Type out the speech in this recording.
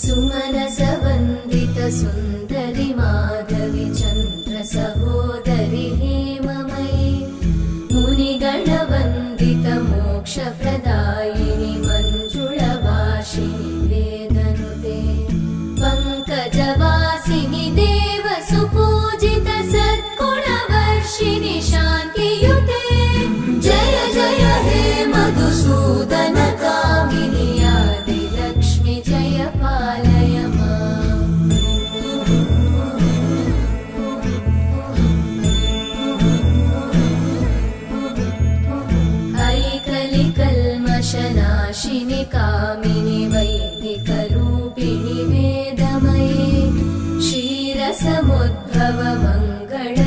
सुमनसवन्दित सुन्दरि माधवि Chandra सहोदरि हेममयि मुनिगणवन्दित मोक्षप्रदायिनि मञ्जुळभाषिणि वेदनुते पङ्कजवासिनि जनाशिनि कामिनि वैदिकरूपिणि वेदमये। क्षीरसमुद्भवमङ्गल